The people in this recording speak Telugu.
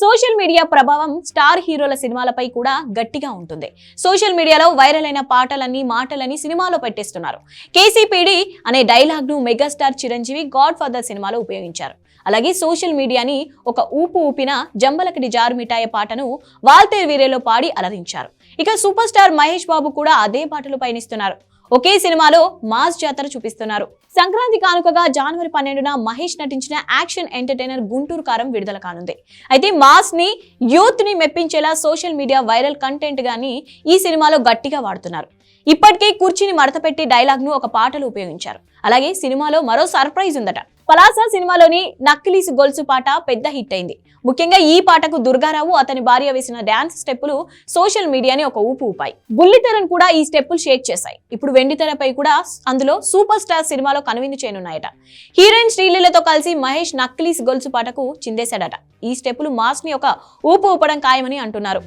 సోషల్ మీడియా ప్రభావం స్టార్ హీరోల సినిమాలపై కూడా గట్టిగా ఉంటుంది. సోషల్ మీడియాలో వైరల్ అయిన పాటలన్నీ మాటలని సినిమాలో పెట్టేస్తున్నారు. కేసీపీడి అనే డైలాగ్ను మెగాస్టార్ చిరంజీవి గాడ్ ఫాదర్ సినిమాలో ఉపయోగించారు. అలాగే సోషల్ మీడియాని ఒక ఊపు ఊపిన జంబలకడి జారు మిఠాయి పాటను వాల్తేర్ వీరేలో పాడి అలరించారు. ఇక సూపర్ స్టార్ మహేష్ బాబు కూడా అదే పాటలు పయనిస్తున్నారు. ఒకే సినిమాలో మాస్ జాతర చూపిస్తున్నారు. సంక్రాంతి కానుకగా జనవరి పన్నెండున మహేష్ నటించిన యాక్షన్ ఎంటర్టైనర్ గుంటూరు కారం విడుదల కానుంది. అయితే మాస్ని యూత్ని మెప్పించేలా సోషల్ మీడియా వైరల్ కంటెంట్ గాని ఈ సినిమాలో గట్టిగా వాడుతున్నారు. ఇప్పటికే కుర్చీని మడతపెట్టి డైలాగ్ను ఒక పాటలో ఉపయోగించారు. అలాగే సినిమాలో మరో సర్ప్రైజ్ ఉందట. పలాస సినిమాలోని నక్కిలీసు గొలుసు పాట పెద్ద హిట్ అయింది. ముఖ్యంగా ఈ పాటకు దుర్గారావు అతని భార్య వేసిన డాన్స్ స్టెప్పులు సోషల్ మీడియాని ఒక ఊపు ఊపాయి. బుల్లితెరను కూడా ఈ స్టెప్పులు షేక్ చేశాయి. ఇప్పుడు వెండితెరపై కూడా అందులో సూపర్ స్టార్ సినిమాలో కనువిందు చేయనున్నాయట. హీరోయిన్ శ్రీలీలతో కలిసి మహేష్ నక్లీస్ గొలుసు పాటకు చిందేశాడట. ఈ స్టెప్పులు మాస్ని ఒక ఊపు ఊపడం ఖాయమని అంటున్నారు.